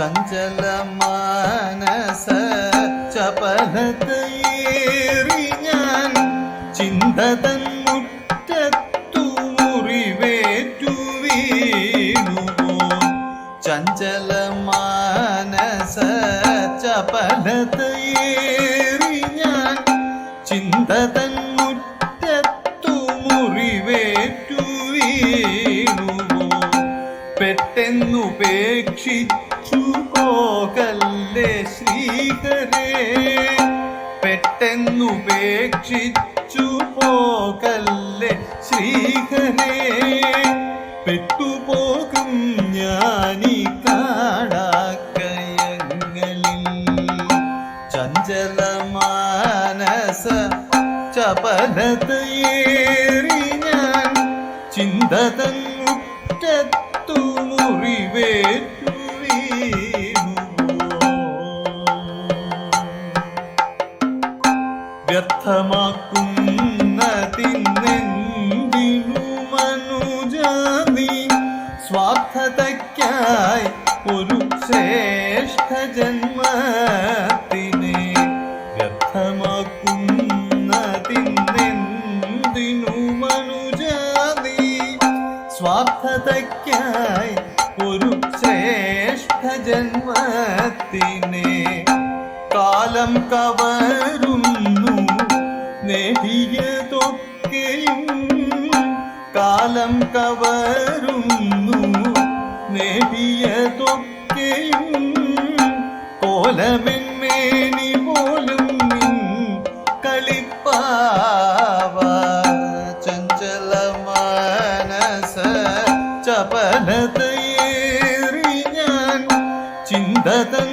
ചഞ്ചല മാനസ ചപലതയേറി ഞാൻ ചിന്തതൻ മുറ്റത്തു മുറിവേറ്റു വീണു ചഞ്ചല മാനസ ചപലതയേറി ഞാൻ ചിന്തതൻ മുറ്റത്തു മുറിവേറ്റു വീണു പെട്ടെന്നുപേക്ഷിച്ചു പോകല്ലേ ശ്രീകരേ? പെട്ടെന്നുപേക്ഷിച്ചു പോകല്ലേ ശ്രീകരേ? പെട്ടുപോകും ഞാനീ കാടാക്കയങ്ങളിൽ ചഞ്ചലമാനസ ചപലതയേറി ഞാൻ ചിന്തതൻ മുറ്റത്തു മുറിവേറ്റു വ്യർത്ഥമാക്കുന്നതിനെന്തിനു മനുജാതി സ്വാർത്ഥതയ്ക്കായി ഒരു ശ്രേഷ്ഠ ജന്മത്തിനെ സ്വാർത്ഥതയ്ക്കായി ഒരു ശ്രേഷ്ഠ ജന്മത്തിനെ കാലം കവരുന്നു നേടിയതൊക്കെയും കാലം കവരുന്നു. നേടിയതൊക്കെയും കോലമെന്മേനി പോലും കളിപ്പാവ ചഞ്ചല മനസ ചപലതയേറി ഞാൻ ചിന്തതൻ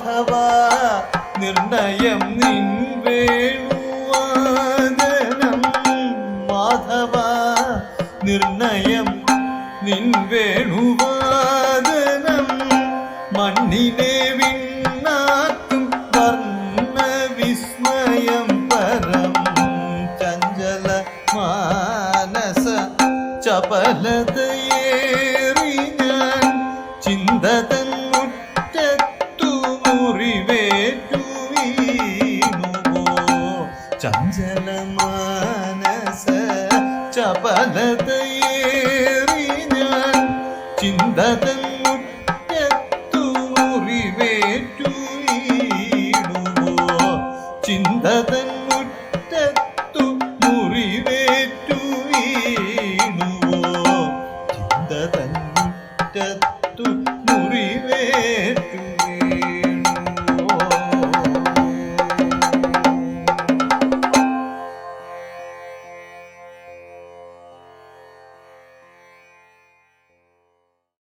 മാധവ നിർണയം നിൻ വേണുവാദനം മാധവ നിർണയം നിൻ വേണുവാദനം മണ്ണിനെ വിണ്ണാക്കും വർണ വിസ്മയം പരം ചഞ്ചല മാനസ ചപലതയേറി ഞാൻ ചിന്തതൻ ചഞ്ചല മാനസ ചപലതയേറി ഞാൻ ചിന്തതൻ മുറ്റത്തു മുറിവേറ്റു വീണുവോ ചിന്തതൻ മുറ്റത്തു മുറിവേറ്റു മുറ്റത്തു മുറിവേറ്റു